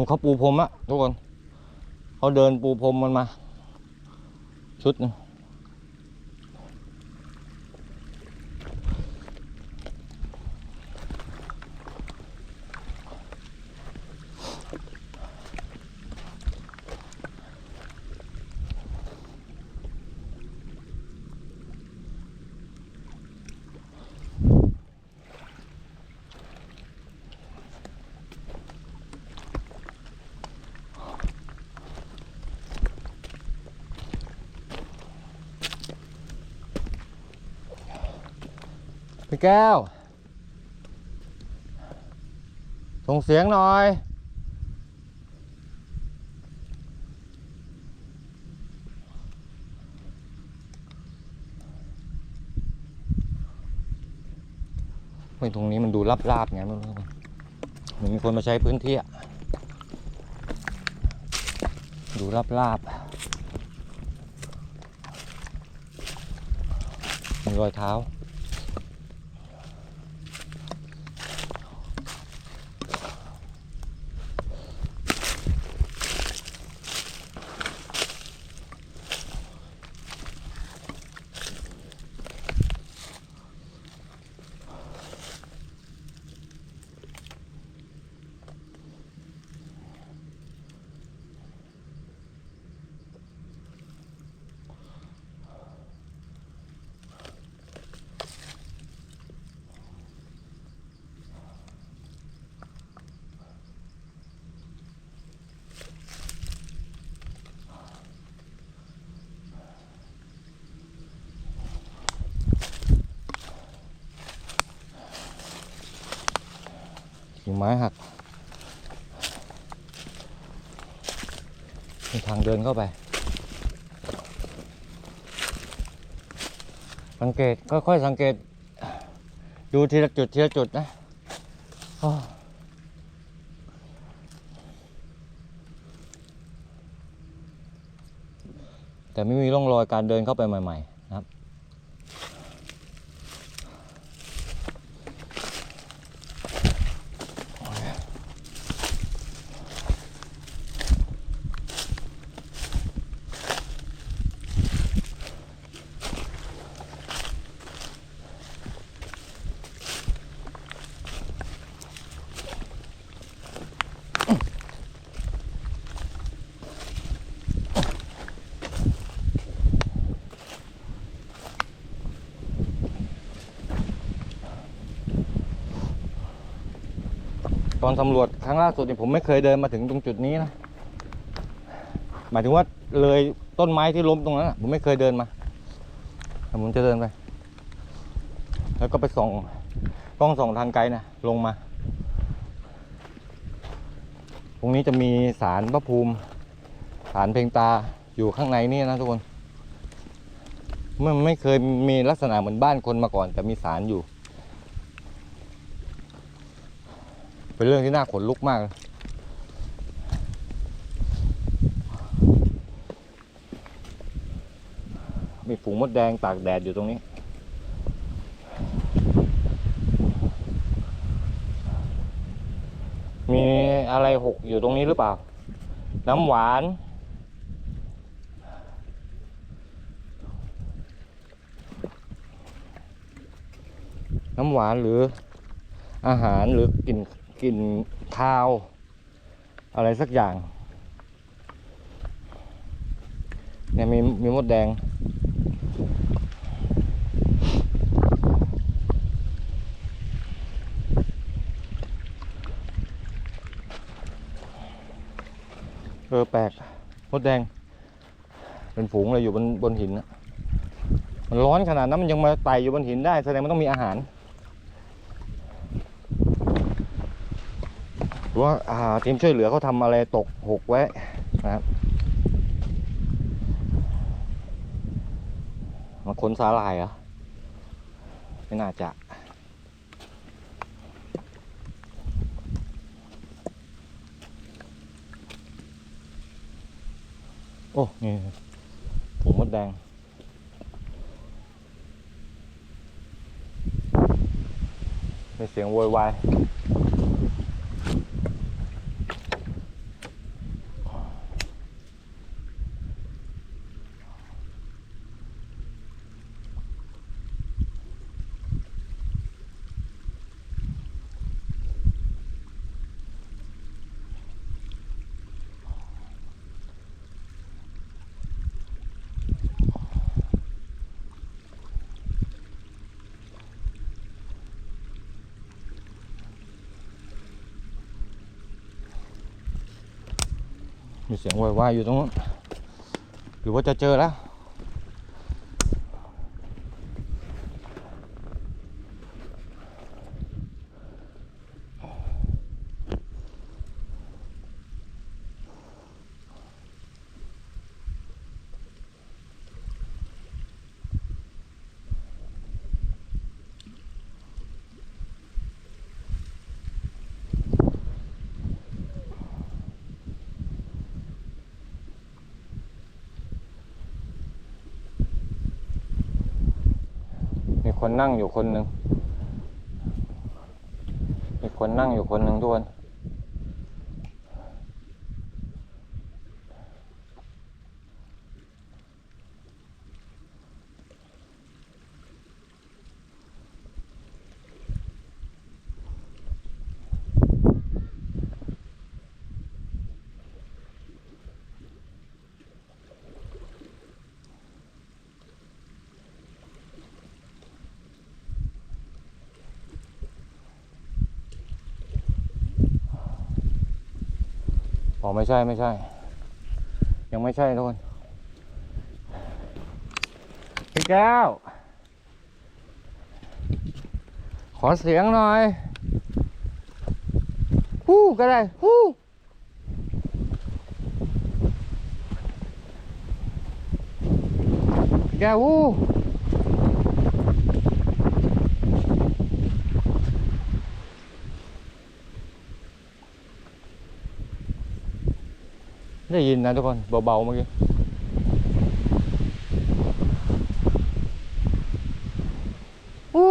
นูเขาปูพรมอะทุกคนเขาเดินปูพรมมันมา ชุดหนึง พี่แก้ว ส่งเสียงหน่อยไม่ตรงนี้มันดูราบๆไงไม่รู้เหมือนมีคนมาใช้พื้นที่อะดูราบๆมีรอยเท้า กิ่งไม้หักมีทางเดินเข้าไป สังเกตค่อยๆสังเกต ดูทีละจุดทีละจุดนะแต่ไม่มีร่องรอยการเดินเข้าไปใหม่ ๆ นะครับ ตอนสำรวจครั้งล่าสุดเนี่ยผมไม่เคยเดินมาถึงตรงจุดนี้นะหมายถึงว่าเลยต้นไม้ที่ล้มตรงนั้นนะผมไม่เคยเดินมาผมจะเดินไป แล้วก็ไปส่องกล้องส่องทางไกลนะลงมา ตรงนี้จะมีสารพระภูมิสารเพลงตาอยู่ข้างในนี่นะทุกคนมันไม่เคยมีลักษณะเหมือนบ้านคนมาก่อน แต่มีสารอยู่ เป็นเรื่องที่น่าขนลุกมาก มีฝูงมดแดงตากแดดอยู่ตรงนี้ มีอะไรหกอยู่ตรงนี้หรือเปล่า น้ำหวานน้ำหวานหรืออาหารหรือกลิ่น กลิ่นคาว อะไรสักอย่างเนี่ยมีมีมดแดง เออแปลกมดแดง เป็นฝูงเลยอยู่บนบนหิน มันร้อนขนาดนั้นมันยังมาไต่อยู่บนหินได้ แสดงมันต้องมีอาหาร รือว่าทีมช่วยเหลือเขาทำอะไรตกหกไว้นะครับมาคนสาลายเหรอ ไม่น่าจะโอ้นี่ผงมดแดงมีเสียงโวยวาย มีเสียงวายวายอยู่ตรงนู้นหรือว่าจะเจอแล้ว มี คนนั่งอยู่คนหนึ่งมีคนนั่งอยู่คนหนึ่งทุกคน อไม่ใช่ไม่ใช่ ยังไม่ใช่ทุกคนพี่แก้ว ขอเสียงหน่อยฮู้ก็ได้ฮู้แก้วฮู้ ได้ยินนะทุกคนเบาๆเมื่อกี้ฮู้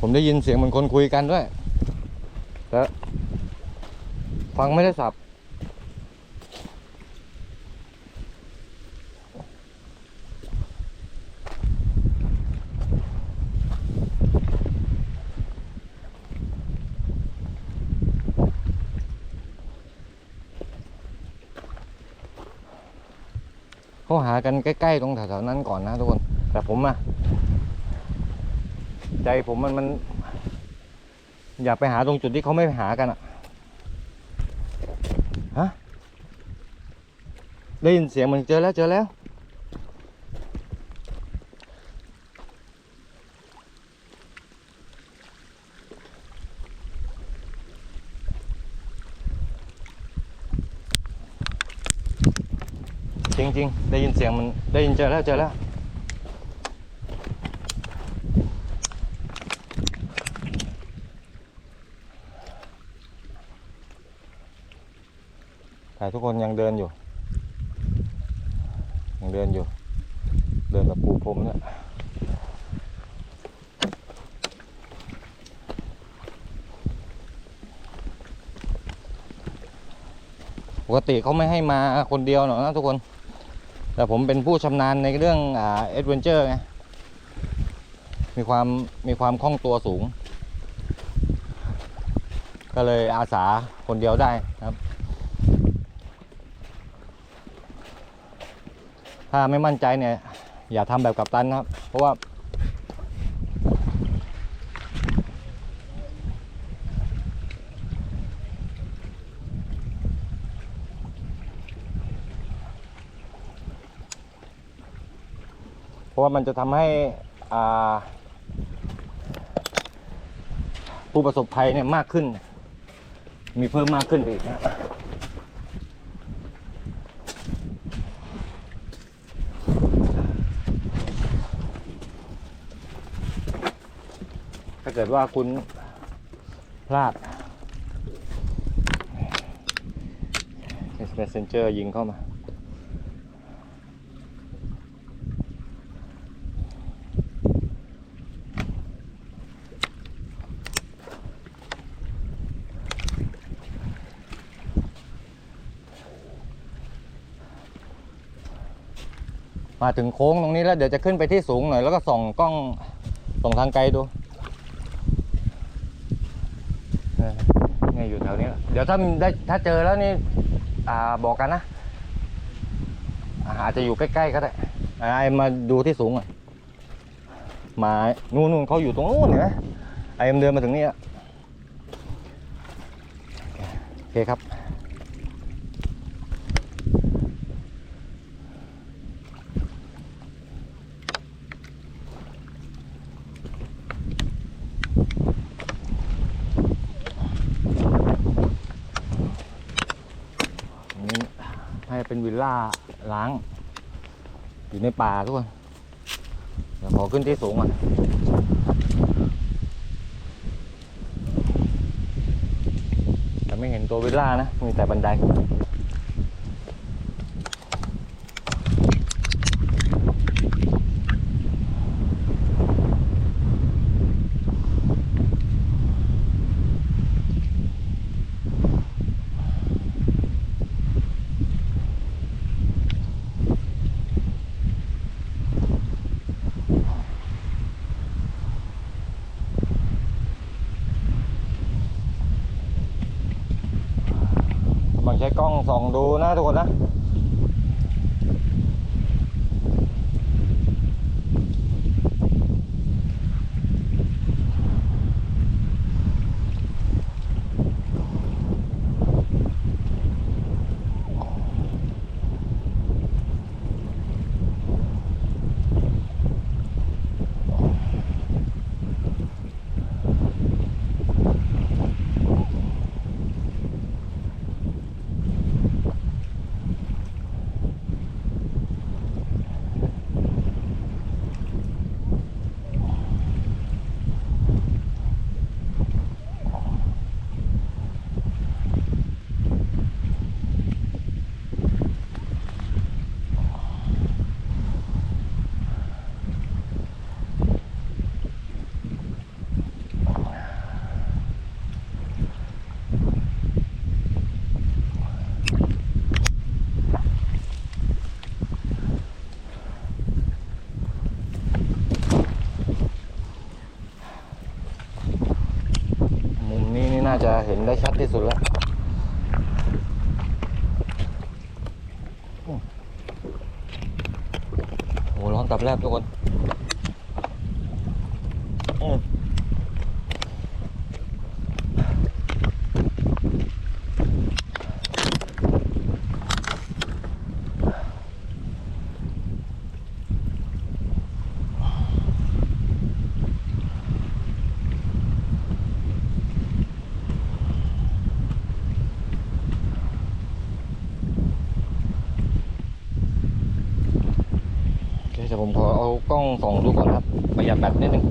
ผมได้ยินเสียงเหมือนคนคุยกันด้วยแต่ฟังไม่ได้สับ เขาหากันใกล้ ๆ ตรงแถวๆนั้นก่อนนะทุกคน แต่ผมอะ ใจผมมันมัน อยากไปหาตรงจุดที่เขาไม่หากันอะฮะได้ยินเสียงมันเจอแล้วเจอแล้ว จริงๆ ได้ยินเสียงมันได้ยินเจอแล้วเจอแล้ว ทุกคนยังเดินอยู่ ยังเดินอยู่ เดินแบบปูพรมเนี่ยปกติเขาไม่ให้มาคนเดียวหรอกนะทุกคน แต่ผมเป็นผู้ชำนาญในเรื่องเอ็ดเวนเจอร์ไง มีความมีความคล่องตัวสูง ก็เลยอาสาคนเดียวได้ครับ ถ้าไม่มั่นใจเนี่ย อย่าทำแบบกับตันนะครับ เพราะว่า เพราะว่ามันจะทำให้ผู้ประสบภัยเนี่ยมากขึ้น มีเพิ่มมากขึ้นอีกนะ กิดว่าคุณพลาด Messenger ยิงเข้ามา มาถึงโค้งตรงนี้แล้วเดี๋ยวจะขึ้นไปที่สูงหน่อย แล้วก็ส่องกล้องส่องทางไกลดูเออเนี่ย อยู่แถวนี้เดี๋ยวถ้าได้ถ้าเจอแล้วนี่อ่าบอกกันนะอาอาจจะอยู่ใกล้ๆก็ได้ไอ้มาดูที่สูงหน่อยมานู่นนู่นเขาอยู่ตรงนู้นเห็นไหมไอ้มเดินมาถึงนี่อะโอเคครับ อันนี้ให้เป็นวิ ล่าล้าง อยู่ในป่าทุกคนเดี๋ยวขอขึ้นที่สูงก่อนแต่ไม่เห็นตัววิลล่านะ มีแต่บันได ใช้กล้องส่องดูนะทุกคนนะ จะเห็นได้ชัดที่สุดแล้วโอ้โหร้อนตับแลบทุกคนอืมโอเคเดี๋ยวผมขอเอากล้อง ส่องดูก่อนครับประหยัดแบตนิดนึง